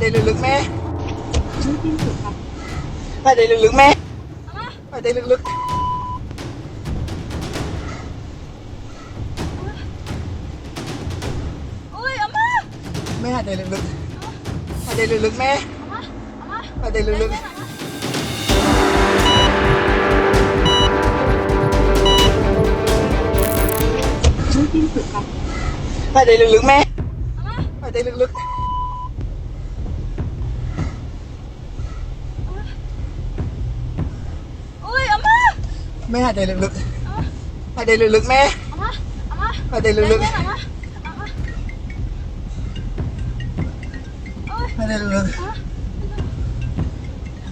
ได้ลึกๆแม่ไปเด้ลึกๆแม่ไปเด้ลึกอุ้ยอม่ๆแม่ได้ลึกๆไปเด้ลึกๆแม่อาม่าไปได้ลึกๆ ไปเด้ลึกๆแม่ไปเด้ลึกๆ แม่หายใจลึกๆหายใจลึกๆแม่อาม่าอาม่าหายใจลึกอาม่าอาม่าๆหายใจลึก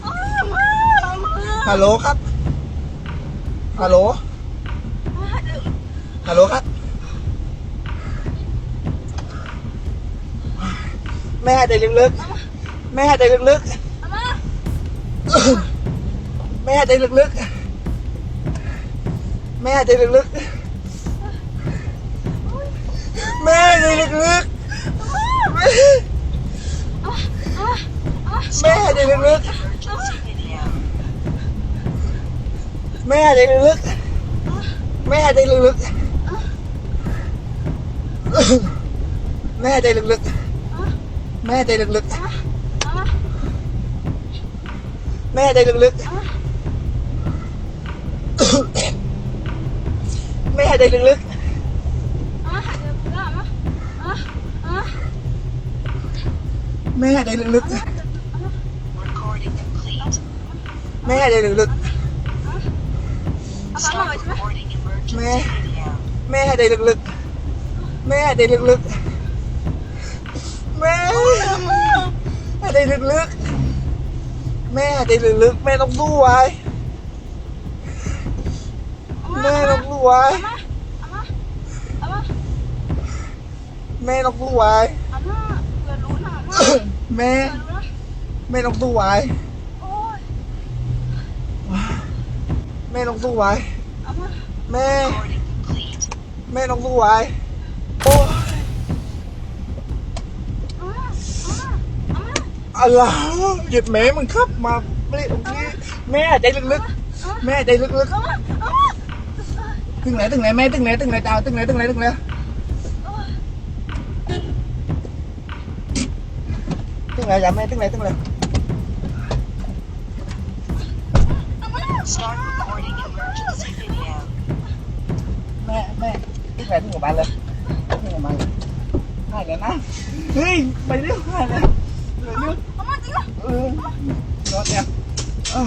อาม่าอาม่าๆฮัลโหลครับฮัลโหลฮัลโหลครับ แม่หายใจลึกๆแม่หายใจลึกอาม่าๆแม่หายใจลึกๆ แม่หายใจลึกๆ แม่หายใจลึกๆ แม่หายใจลึกๆ แม่หายใจลึกๆ แม่หายใจลึกๆ แม่หายใจลึกๆ แม่หายใจลึกๆอาม่าแม่หายใจลึกๆ แม่ หายใจลึกๆ แม่หายใจลึกๆ แม่หายใจลึกๆ แม่ แม่หายใจลึกๆ แม่หายใจลึกๆ แม่หายใจลึกๆ แม่หายใจลึกๆ แม่ต้องสู้ไว้แม่ต้อง ไว้แม่นงตู้ไว้แม่แม่นงตู้ไว้แม่นงตู้ไว้แม่แม่นงตู้ไว้โอ้ยอะไรหยิบแม่มึงครับมาเรียกแม่ใจลึกๆแม่ใจลึกๆ từng lẻ từng lẻ mẹ từng lẻ từng lẻ chào từng lẻ từng lẻ từng lẻ từng lẻ giảm dạ, mẹ từng lẻ từng lẻ mẹ mẹ từng lẻ từng lẻ ba lần từng lẻ ba lần hai lần á ê mày đứa hai lần lần nữa ừ. Nó đẹp ờ.